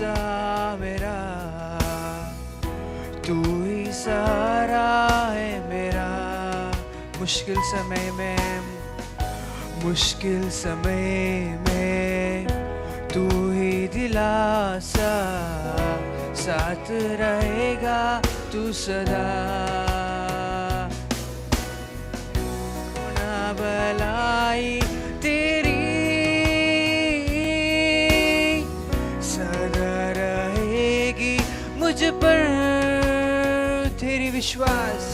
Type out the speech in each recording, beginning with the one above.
मेरा तू ही है मेरा मुश्किल समय में मुश्किल समय में तू ही दिलासा साथ रहेगा तू सदा मुझ पर। तेरी विश्वास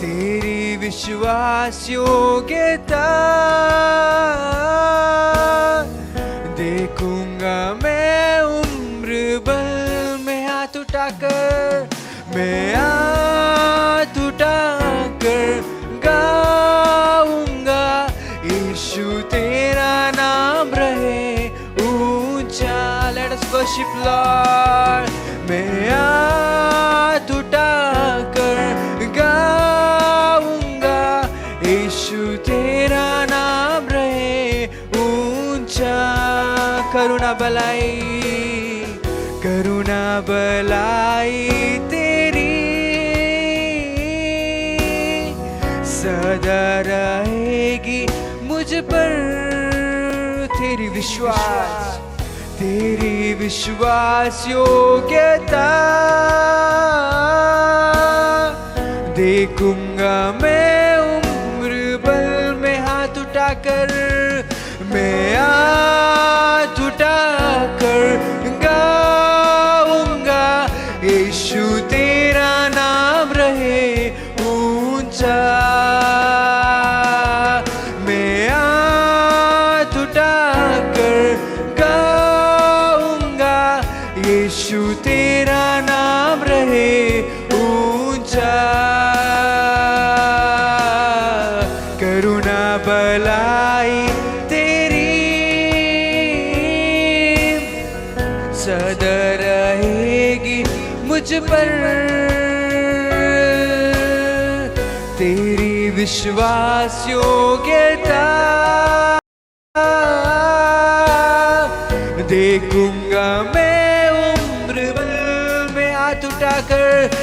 तेरी विश्वास योग्यता। देखूँगा मैं उम्र भर में हाथ उठाकर, मैं हाथ उठाकर गाऊँगा। यीशु, तेरा नाम रहे ऊँचा लेट अस वर्शिप लॉर्ड मैं हाथ कर गाऊंगा। यीशु तेरा नाम रहे ऊंचा। करुणा बलाई करुणा बलाई तेरी। सदा रहेगी मुझ पर तेरी विश्वास। तेरी विश्वास योग्यता देखूंगा मैं यीशु, तेरा नाम रहे ऊँचा। करुणा बलाई तेरी। सदा रहेगी मुझ पर। तेरी विश्वास योग्यता। Yeah.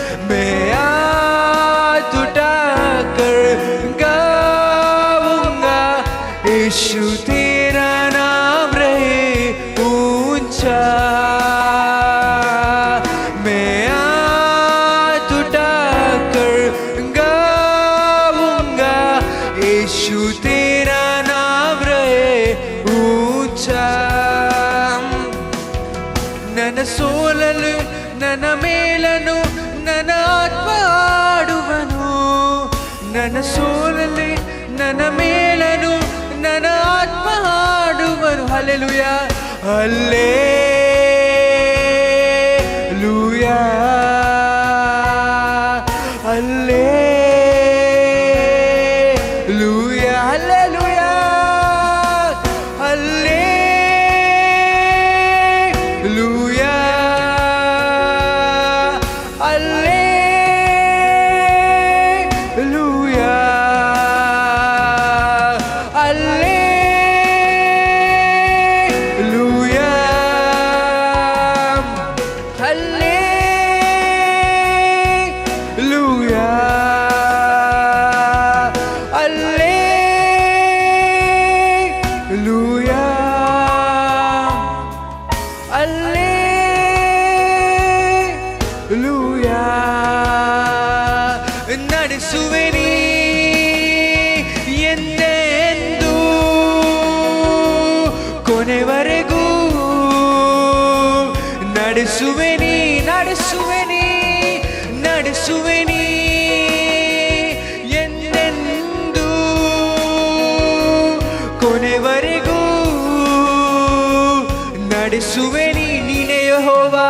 हालेलुया हालेलुया ಅಲ್ಲೇ ಲೂಯ ನಡೆಸುವೆ ನೀ ಎಂದೆಂದು ಕೊನೆವರೆಗೂ ನಡೆಸುವೆ ನೀ ನಡೆಸುವೆ ನೀ ನಡೆಸುವೆ ನೀ ಎಂದೆಂದು ಕೊನೆವರೆಗೂ ನಡೆಸುವೆ ನೀ ನೀನೇ ಯೆಹೋವಾ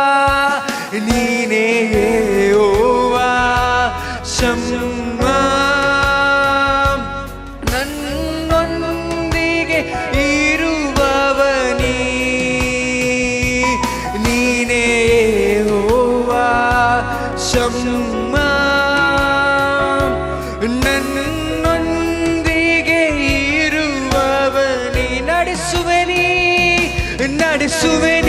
ನೀನೇ ಯೆಹೋವಾ ಶಮ್ಮ ನನ್ನೊಂದಿಗೆ ಇರುವವನೀ ನೀನೇ ಯೆಹೋವಾ ಶಮ್ಮ ನನ್ನೊಂದಿಗೆ ಇರುವವನಿ ನಡೆಸುವೆ ನೀ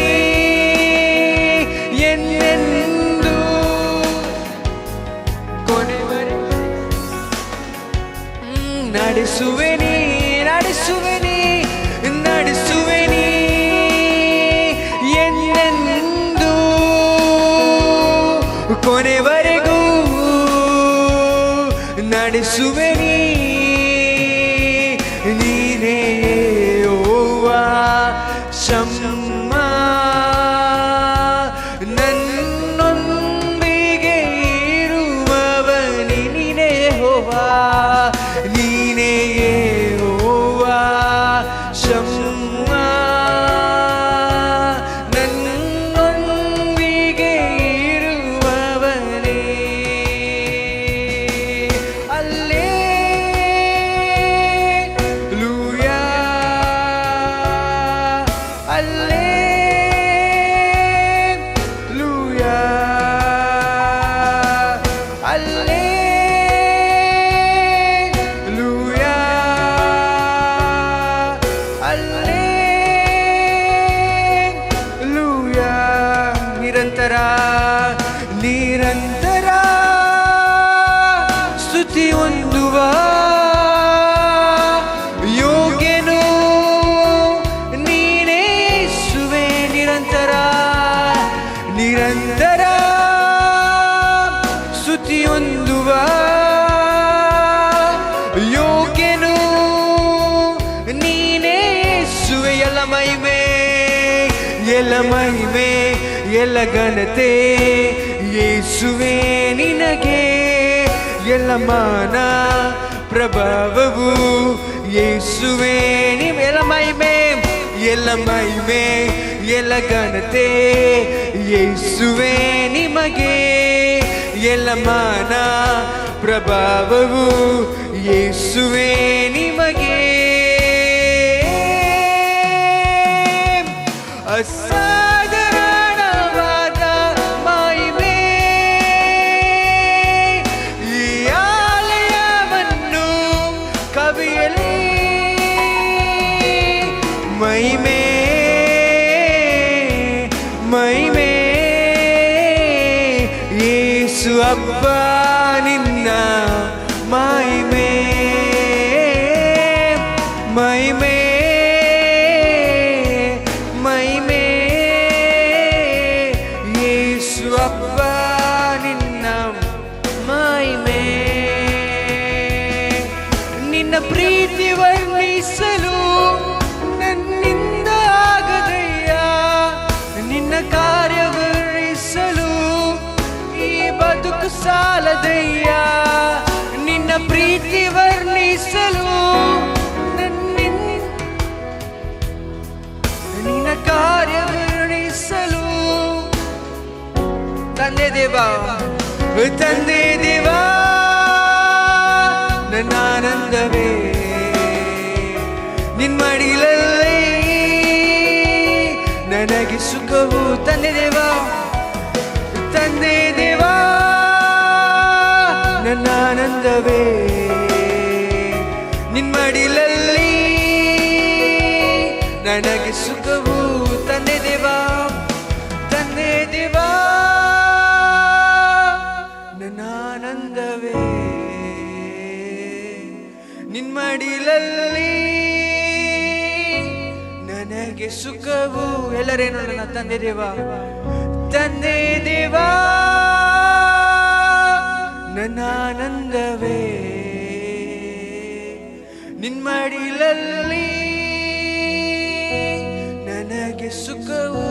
ನಡೆಸುವೆ Valeu! ಘನತೆ ಯೇಸುವೆ ನಿನಗೆ ಎಲ್ಲ ಮಾನ ಪ್ರಭಾವವು ಯೇಸುವೆ ನಿಮ್ ಎಲ್ಲ ಮಹಿಮೆ ಎಲ್ಲ ಮಹಿಮೆ ಎಲ್ಲ ಘನತೆ ಯೇಸುವೆ ನಿಮಗೆ ಎಲ್ಲ ಮಾನ ಪ್ರಭಾವವು ಯೇಸುವೆ ಮಹಿಮೆ ಮಹಿಮೆ. ಯೇಸು ಹಬ್ಬ ನಿನ್ನ ಮಹಿಮೆ. ನಿನ್ನ ಪ್ರೀತಿ ವರ್ಣಿಸಲು ನನ್ನಿಂದ ಆಗದಯ್ಯ ನಿನ್ನ ಕಾರ್ಯ ಈ ಸಾಲದಯ್ಯ ದೇವ ತಂದೆ ದೇವ ನನ್ನ ಆನಂದವೇ ನಿನ್ ಮಡಿಲಲ್ಲಿ ನನಗೆ ಸುಖವು ತಂದೆ ದೇವ ತಂದೆ ನಿನ್ ಮಡಿಲಲ್ಲಿ ನನಗೆ ಸುಖವು. ಎಲ್ಲರೇನು ನನ್ನ ತಂದೆ ದೇವ? ತಂದೆ ದೇವ, ನನ್ನ ಆನಂದವೇ. ನಿನ್ಮಡಿಲಲ್ಲಿ ನನಗೆ ಸುಖವು.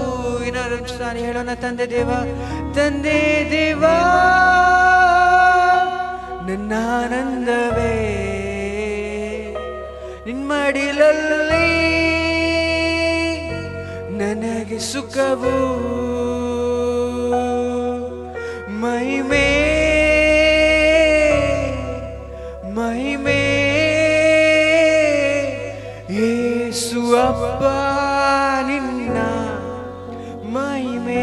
ಏನಾದ್ರು ಹೇಳೋಣ ತಂದೆ ದೇವ? ತಂದೆ ದೇವ ಮಡಿಲಲ್ಲಿ ನನಗೆ ಸುಖವು ಮಹಿಮೆ ಮಹಿಮೆ ಯೇಸು ನಿನ್ನ ಮಹಿಮೆ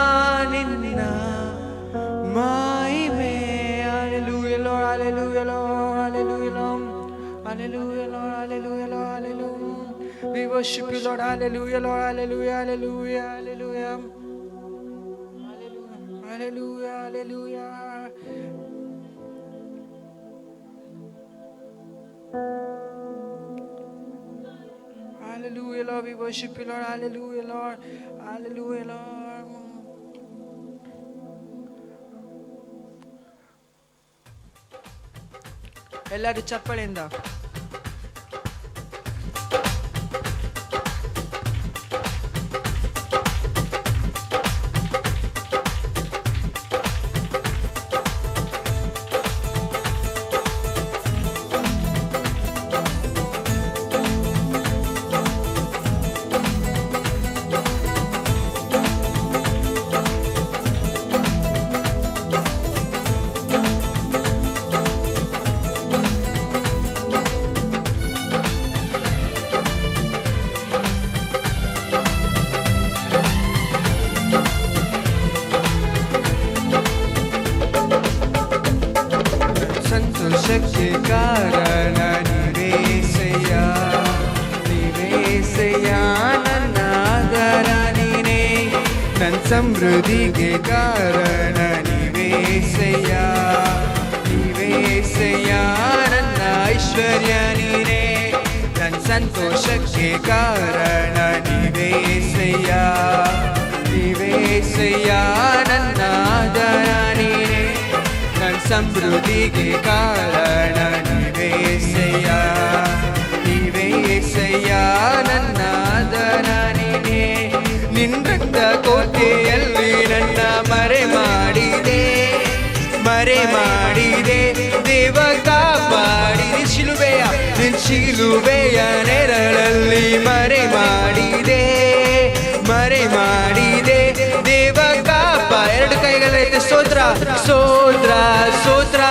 worship you, Lord, hallelujah, Lord, hallelujah, hallelujah, hallelujah. Hallelujah, hallelujah, hallelujah. Hallelujah, Lord. We worship you, Lord. Hallelujah, Lord. Hallelujah, Lord. ಎಲ್ಲರೂ ಚಪ್ಪಳಿಂದ ಸಮೃದ್ಧಿಗೆ ಕಾರಣ ನೀವೇಸಯ್ಯ ನೀವೇಸಯ್ಯ ನನ್ನ ಐಶ್ವರ್ಯ ನೀನೇ ನನ್ನ ಸಂತೋಷಕ್ಕೆ ಕಾರಣ ನೀವೇಸಯ್ಯ ನೀವೇಸಯ್ಯ ನನ್ನ ಆಧಾರ ನೀನೇ ನನ್ನ ಸಮೃದ್ಧಿಗೆ ಕಾರಣ ನೀವೇಸಯ್ಯ ನೀವೇಸಯ್ಯ ಮಾಡಿದೆ. ದೇವ ಕಾಪಾಡಿದೆ. ಶಿಲುಬೆಯ ಶಿಲುಬೆಯ ನೆರಳಲ್ಲಿ ಮರೆ ಮಾಡಿದೆ. ಮರೆ ಮಾಡಿದೆ. ದೇವ ಕಾಪ. ಎರಡು ಕೈಗಳೈತೆ ಸ್ತೋತ್ರ ಸ್ತೋತ್ರ ಸ್ತೋತ್ರ